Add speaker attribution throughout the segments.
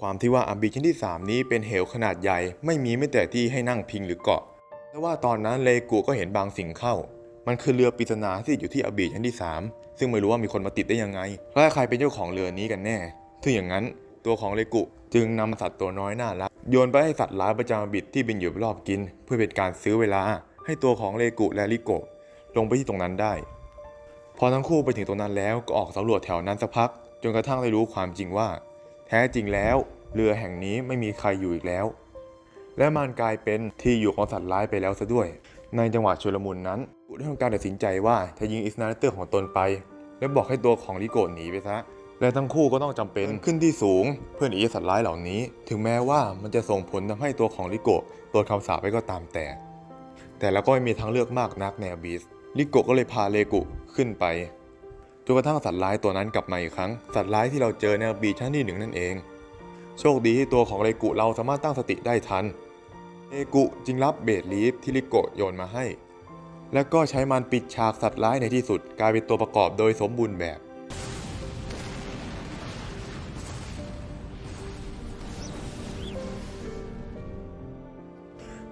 Speaker 1: ความที่ว่าอาบีชั้นที่ 3 นี้เป็นเหวขนาดใหญ่ ไม่มีไม่แต่ที่ให้นั่งพิงหรือเกาะแต่ว่าตอนนั้นเลกูก็เห็นบางสิ่งเข้า มันคือเรือปริศนาที่อยู่ที่อาบีชั้นที่ 3 ซึ่งไม่รู้ว่ามีคนมาติดได้ยังไงและใครเป็นเจ้าของเรือนี้กันแน่ ถึงอย่างนั้นตัวของเลกุจึงนำสัตว์ตัวน้อยน่ารักโยนไปให้สัตว์ร้ายประจำบิดที่บินอยู่รอบกิน เพื่อเป็นการซื้อเวลา ให้ตัวของเลกุและลิโกะลงไปที่ตรงนั้นได้ พอทั้งคู่ไปถึงตรงนั้นแล้วก็ออกสำรวจแถวนั้นสักพัก จนกระทั่งได้รู้ความจริงว่า แท้จริงแล้ว เรือแห่งนี้ไม่มีใครอยู่อีกแล้ว และมันกลายเป็นที่อยู่ของสัตว์ร้ายไปแล้วซะด้วย ในจังหวะชุลมุนนั้นกุได้ทำการตัดสินใจว่าจะยิงอิสนาเลเตอร์ของตนไป และบอกให้ตัวของลิโกหนีไปซะและทั้งคู่ก็ต้องจำเป็นขึ้นที่สูงเพื่อหนีสัตว์ร้ายเหล่านี้ ถึงแม้ว่ามันจะส่งผลทำให้ตัวของลิโกะโดนคำสาปไปก็ตามแต่ แต่แล้วก็ไม่มีทางเลือกมากนักในอบิสลิโกะก็เลยพาเลกุขึ้นไป จนกระทั่งสัตว์ร้ายตัวนั้นกลับมาอีกครั้ง สัตว์ร้ายที่เราเจอในอบีชั้นที่หนึ่งนั่นเอง โชคดีที่ตัวของเลกุเราสามารถตั้งสติได้ทันเลกุจึงรับเบดลีฟที่ลิโกะโยนมาให้ แล้วก็ใช้มันปิดฉากสัตว์ร้ายในที่สุด กลายเป็นตัวประกอบโดยสมบูรณ์แบบ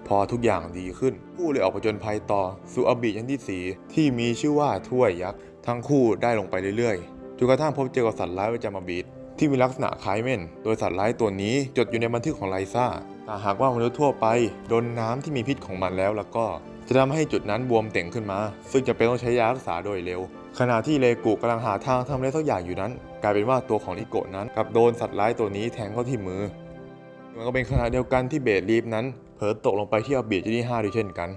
Speaker 1: พอทุกอย่างดีขึ้นคู่เลยออกผจญภัยต่อสู่อบีชั้นที่4ที่มีชื่อว่าถ้วยยักษ์ ทั้งคู่ได้ลงไปเรื่อยๆจนกระทั่งพบเจอกับสัตว์ร้ายประจำอบีดที่มีลักษณะคล้ายเม่น โดยสัตว์ร้ายตัวนี้จดอยู่ในบันทึกของไลซ่าแต่หากว่ามนุษย์ทั่วไปโดนน้ำที่มีพิษของมันแล้วแล้วก็ จะทำให้จุดนั้นบวมเต่งขึ้นมา ซึ่งจะเป็นต้องใช้ยารักษาโดยเร็ว ขณะที่เลกุกำลังหาทางทำอะไรสักอย่างอยู่นั้น กลายเป็นว่าตัวของลิโกะนั้นกลับโดนสัตว์ร้ายตัวนี้แทงเข้าที่มือ มันก็เป็นขณะเดียวกันที่เบดลีฟนั้น เผลอตกลงไปที่อาบีที่ที่5ด้วยเช่นกัน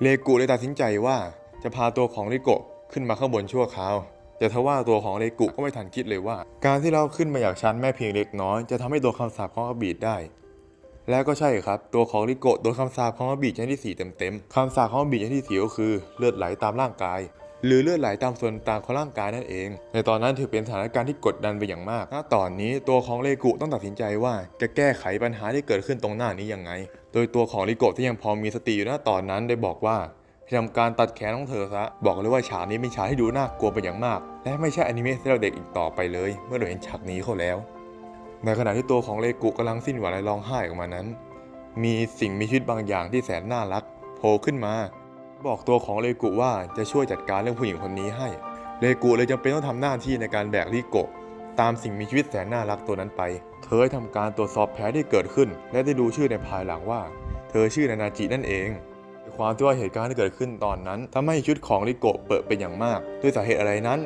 Speaker 1: เลกูเลยตัดสินใจว่าจะพาตัวของลิโกะ ขึ้นมาข้างบนชั่วคราว แต่ทว่าตัวของเลกุก็ไม่ทันคิดเลยว่า การที่เราขึ้นมาจากชั้นแม่เพียงเล็กน้อย จะทำให้โดนคำสาปของอาบีดได้ และก็ใช่ครับ ตัวของลิโกะโดนคำสาปของอาบีดชั้นที่4เต็มๆคำสาปของอาบีดชั้นที่4ก็คือเลือดไหลตามร่างกายหรือเลือดไหลตามส่วนต่างของร่างกายนั่นเอง ในตอนนั้นถือเป็นสถานการณ์ที่กดดันไปอย่างมาก ณ ตอนนี้ตัวของเลกุต้องตัดสินใจว่าจะแก้ไขปัญหาที่เกิดขึ้นตรงหน้านี้ยังไง โดยตัวของลิโกะที่ยังพอมีสติอยู่ณตอนนั้นได้บอกว่า ให้ทำการตัดแขนของเธอซะ บอกเลยว่าฉากนี้เป็นฉากที่ดูน่ากลัวไปอย่างมาก และไม่ใช่อนิเมะสำหรับเด็กอีกต่อไปเลย เมื่อเราเห็นฉากนี้เข้าแล้ว ในขณะที่ตัวของเลกุกำลังสิ้นหวังและร้องไห้ออกมานั้น มีสิ่งมีชีวิตบางอย่างที่แสนน่ารักโผล่ขึ้นมา บอกตัวของเลกุว่าจะช่วยจัดการเรื่องผู้หญิงคนนี้ให้ เลกุเลยจำเป็นต้องทำหน้าที่ในการแบกลิโกะตามสิ่งมีชีวิตแสนน่ารักตัวนั้นไป เธอได้ทำการตรวจสอบแผลที่เกิดขึ้น และได้ดูชื่อในภายหลังว่า เธอชื่อนานาจินั่นเอง ความที่ว่าเหตุการณ์ที่เกิดขึ้นตอนนั้นทำให้ชุดของลิโกะเปิดเป็นอย่างมาก ด้วยสาเหตุอะไรนั้น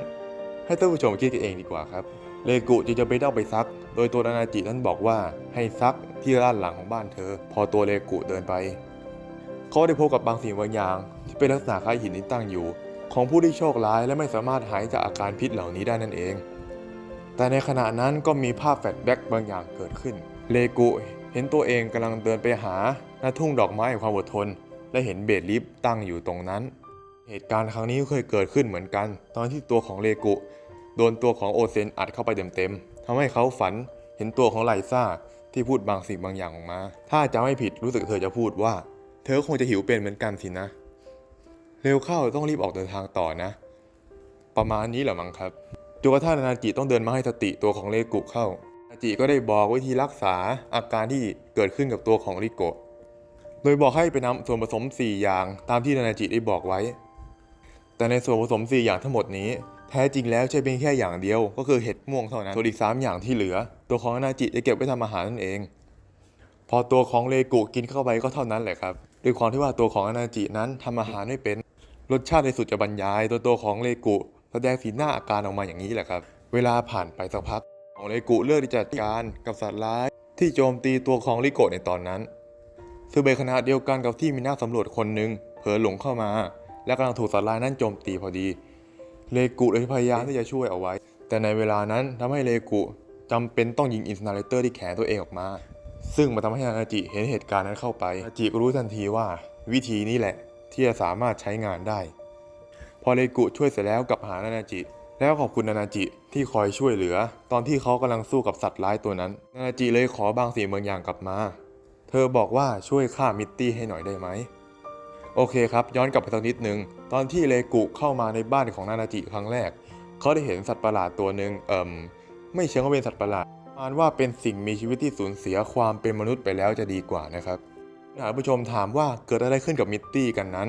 Speaker 1: ให้ท่านผู้ชมคิดกันเองดีกว่าครับเลกุจึงจะไปเด้าไปซัก โดยตัวนานาจินั้นบอกว่าให้ซักที่ด้านหลังของบ้านเธอ พอตัวเลกุเดินไป เขาได้พบกับบางสิ่งบางอย่าง ที่เป็นลักษณะคล้ายหินที่ตั้งอยู่ ของผู้ที่โชคร้ายและไม่สามารถหายจากอาการพิษเหล่านี้ได้นั่นเอง แต่ในขณะนั้นก็มีภาพแฟลชแบ็กบางอย่างเกิดขึ้น เลกุเห็นตัวเองกำลังเดินไปหาหน้าทุ่งดอกไม้แห่งความอดทน และเห็นเบดลิฟตั้งอยู่ตรงนั้น เหตุการณ์ครั้งนี้เคยเกิดขึ้นเหมือนกัน ตอนที่ตัวของเลกุโดนตัวของโอเซนอัดเข้าไปเต็มๆทำให้เขาฝันเห็นตัวของไลซ่าที่พูดบางสิ่งบางอย่างออกมา ถ้าจะไม่ผิดรู้สึกเธอจะพูดว่า เธอคงจะหิวเป็นเหมือนกันสินะ เร็วเข้าต้องรีบออกเดินทางต่อนะ ประมาณนี้แหละมั้งครับจนกระทั่งนานาจิต้องเดินมาให้สติตัวของเลกุเข้านานาจิก็ได้บอกวิธีรักษาอาการที่เกิดขึ้นกับตัวของริโกะ โดยบอกให้ไปนำส่วนผสม 4 อย่างตามที่นานาจิได้บอกไว้ แต่ในส่วนผสม 4 อย่างทั้งหมดนี้ แท้จริงแล้วใช่เพียงแค่อย่างเดียว ก็คือเห็ดม่วงเท่านั้นส่วนอีก 3 อย่างที่เหลือ ตัวของนานาจิจะเก็บไว้ทำอาหารนั่นเอง พอตัวของเลกุกินเข้าไปก็เท่านั้นแหละครับด้วยความที่ว่าตัวของนานาจินั้นทำอาหารไม่เป็นรสชาติในสุดจะบรรยายตัวตัวของเลกุแสดงสีหน้าอาการออกมาอย่างนี้แหละครับ เวลาผ่านไปสักพักของเลกุเลือกที่จะจัดการกับสัตว์ร้าย ที่โจมตีตัวของลิโกะในตอนนั้น ซึ่งเป็นขณะเดียวกันกับที่มีนักสำรวจคนหนึ่งเผลอหลงเข้ามา และกำลังถูกสัตว์ร้ายนั้นโจมตีพอดี เลกุเลยพยายามที่จะช่วยเอาไว้ แต่ในเวลานั้นทำให้เลกุจำเป็นต้องยิงอินสนาเลเตอร์ที่แขนตัวเองออกมา ซึ่งมันทำให้นานาจิเห็นเหตุการณ์นั้นเข้าไปนานาจิก็รู้ทันทีว่า วิธีนี้แหละที่จะสามารถใช้งานได้ พอเลกุช่วยเสร็จแล้วกลับหานานาจิ แล้วขอบคุณนานาจิที่คอยช่วยเหลือ ตอนที่เขากำลังสู้กับสัตว์ร้ายตัวนั้น นานาจิเลยขอบางสิ่งบางอย่างกลับมา เธอบอกว่าช่วยฆ่ามิตตี้ให้หน่อยได้ไหม โอเคครับ ย้อนกลับไปสักนิดนึง ตอนที่เลกุเข้ามาในบ้านของนานาจิครั้งแรก เขาได้เห็นสัตว์ประหลาดตัวหนึ่งเอ่มไม่เชิงว่าเป็นสัตว์ประหลาดอ่านว่าเป็นสิ่งมีชีวิตที่สูญเสียความเป็นมนุษย์ไปแล้วจะดีกว่านะครับหากผู้ชมถามว่าเกิดอะไรขึ้นกับมิตตี้กันนั้น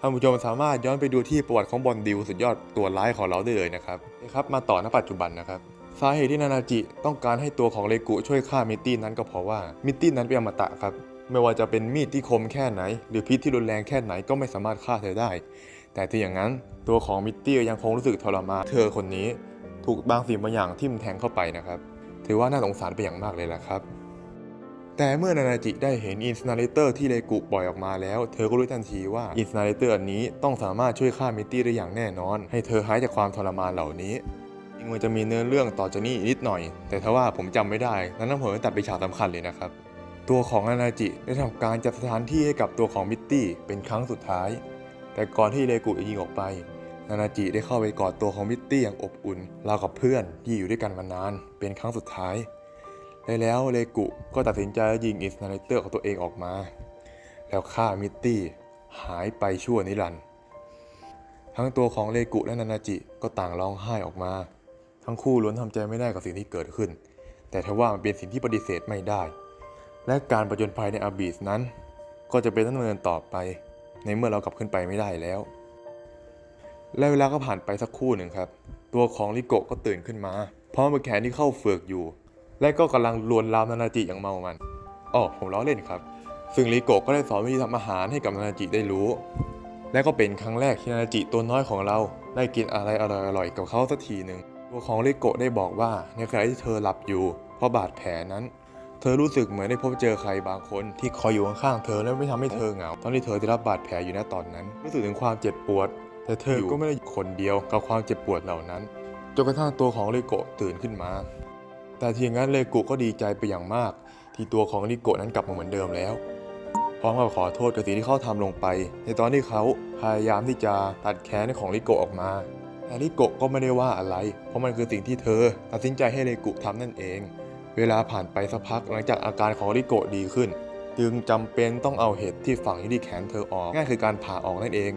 Speaker 1: ท่านผู้ชมสามารถย้อนไปดูที่ประวัติของบอลดิวสุดยอดตัวร้ายของเราได้เลยนะครับนะครับ มาต่อณปัจจุบันนะครับ สาเหตุที่นานาจิต้องการให้ตัวของเลกุช่วยฆ่ามิตตี้นั้นก็เพราะว่ามิตตี้นั้นเป็นอมตะครับ ไม่ว่าจะเป็นมีดที่คมแค่ไหน หรือพิษที่รุนแรงแค่ไหนก็ไม่สามารถฆ่าเธอได้ แต่ที่อย่างนั้นตัวของมิตตี้ยังคงรู้สึกทรมานเธอคนนี้ ถูกบางสิ่งบางอย่างทิ่มแทงเข้าไปนะครับ ถือว่าน่าสงสารไปอย่างมากเลยแหละครับแต่เมื่อนานาจิได้เห็นอินสนาเลเตอร์ที่เลกุปล่อยออกมาแล้ว เธอก็รู้ทันทีว่าอินสนาเลเตอร์อันนี้ต้องสามารถช่วยฆ่ามิตตี้ได้อย่างแน่นอน ให้เธอหายจากความทรมานเหล่านี้ ริงมันจะมีเนื้อเรื่องต่อจากนี้อีกนิดหน่อย แต่ถ้าว่าผมจำไม่ได้นั้นน้ำเผยตัดไปฉากสำคัญเลยนะครับ ตัวของนานาจิได้ทำการจัดสถานที่ให้กับตัวของมิตตี้เป็นครั้งสุดท้าย แต่ก่อนที่เลกุจะยิงออกไปนานาจิได้เข้าไปกอดตัวของมิตตี้อย่างอบอุ่นราวกับเพื่อนที่อยู่ด้วยกันมานาน เป็นครั้งสุดท้ายและแล้วเลกุก็ตัดสินใจยิงอิสนาเลเตอร์ของตัวเองออกมา แล้วฆ่ามิตตี้หายไปชั่วนิรันดร์ทั้งตัวของเลกุและนานาจิก็ต่างร้องไห้ออกมา ทั้งคู่ล้วนทำใจไม่ได้กับสิ่งที่เกิดขึ้น แต่ทว่ามันเป็นสิ่งที่ปฏิเสธไม่ได้ และการประจนภัยในอาบีสนั้น ก็จะเป็นดำเนินต่อไป ในเมื่อเรากลับขึ้นไปไม่ได้แล้ว และเวลาก็ผ่านไปสักคู่หนึ่งครับ ตัวของลิโกะก็ตื่นขึ้นมาพร้อมกับแขนที่เข้าเฟือกอยู่ และก็กำลังลวนลามนานาจิอย่างเมามันอ๋อผมล้อเล่นครับ ซึ่งลิโกะก็ได้สอนวิธีทำอาหารให้กับนานาจิได้รู้ และก็เป็นครั้งแรกที่นานาจิตัวน้อยของเราได้กินอะไรอร่อยๆกับเขาสักทีหนึ่ง ตัวของเลโกะได้บอกว่าในขณะที่เธอหลับอยู่ เพราะบาดแผลนั้น เธอรู้สึกเหมือนได้พบเจอใครบางคน ที่คอยอยู่ข้างๆเธอและไม่ทำให้เธอเหงา ตอนที่เธอได้รับบาดแผลอยู่ณตอนนั้น รู้สึกถึงความเจ็บปวด แต่เธอก็ไม่ได้อยู่คนเดียวกับความเจ็บปวดเหล่านั้นจนกระทั่งตัวของเลโกะตื่นขึ้นมา แต่ทีงนั้นเลโกะก็ดีใจไปอย่างมาก ที่ตัวของเลโกะนั้นกลับมาเหมือนเดิมแล้วพร้อมกับขอโทษกับสิ่งที่เขาทำลงไป ในตอนที่เขาพยายามที่จะตัดแขนของลิโกะออกมา แต่ลิโกะก็ไม่ได้ว่าอะไร เพราะมันคือสิ่งที่เธอตัดสินใจให้เลกุทำนั่นเอง เวลาผ่านไปสักพักหลังจากอาการของลิโกะดีขึ้น จึงจำเป็นต้องเอาเห็ดที่ฝังอยู่ที่แขนเธอออกง่ายคือการผ่าออกนั่นเอง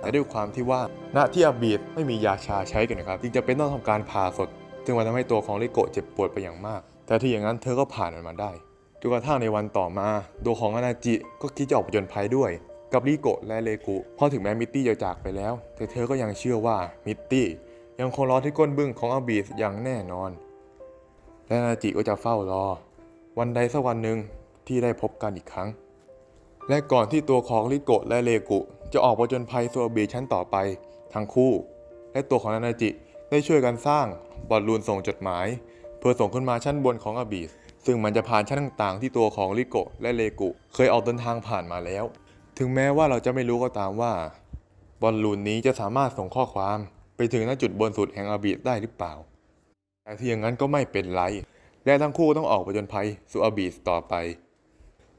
Speaker 1: แต่ด้วยความที่ว่าณที่อาบีดไม่มียาชาใช้กันนะครับจึงจะเป็นต้องทำการผ่าสดจึงมันทำให้ตัวของลิโกะเจ็บปวดไปอย่างมาก แต่ที่อย่างนั้นเธอก็ผ่านมันมาได้จนกระทั่งในวันต่อมาตัวของอนาจิก็คิดจะออกผจญภัยด้วย กับลิโกะและเลกุพราะถึงแม้มิตตี้จะจากไปแล้ว แต่เธอก็ยังเชื่อว่ามิตตี้ยังคงรอที่ก้นบึ้งของอาบีดอย่างแน่นอน และนาจิก็จะเฝ้ารอ วันใดสักวันหนึ่งที่ได้พบกันอีกครั้ง และก่อนที่ตัวของลิโกะและเลกุ จะออกผจญภัยโซอาบีชั้นต่อไปทั้งคู่ และตัวของนาจิได้ช่วยกันสร้างบอลลูนส่งจดหมาย เพื่อส่งขึ้นมาชั้นบนของอาบีสซึ่งมันจะผ่านชั้นต่างๆ ที่ตัวของลิโกะและเลกุ เคยออกเดินทางผ่านมาแล้ว ถึงแม้ว่าเราจะไม่รู้ก็ตามว่า บอลลูนนี้จะสามารถส่งข้อความไปถึงณจุดบนสุดแห่งอาบีสได้หรือเปล่า แต่ที่อย่างนั้นก็ไม่เป็นไร และทั้งคู่ต้องออกไปจนภัยสู่อาบีสต่อไป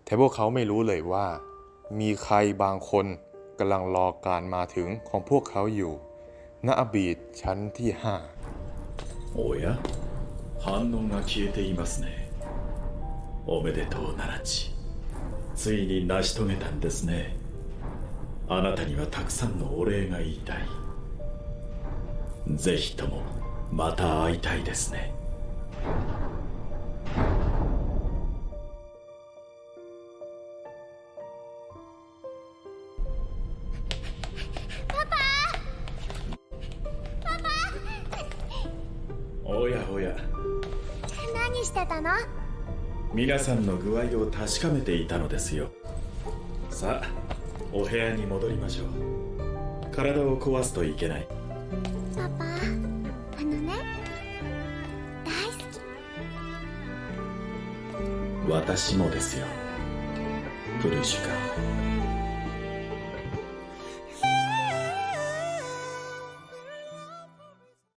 Speaker 1: แต่พวกเขาไม่รู้เลยว่า มีใครบางคนกำลังรอการมาถึงของพวกเขาอยู่ ณอาบีสชั้นที่ 5
Speaker 2: おや反応が消えていますねおめでとうナナチ ついに成し遂げたんですね。あなたにはたくさんのお礼が言いたい。ぜひともまた会いたいですね。おやおや。
Speaker 3: 何してたの？
Speaker 2: 皆さんの具合を確かめていたのですよ。さあお部屋に戻りましょう。体を壊すといけない。
Speaker 3: パパあのね大好き。
Speaker 2: 私もですよ。プルシュカ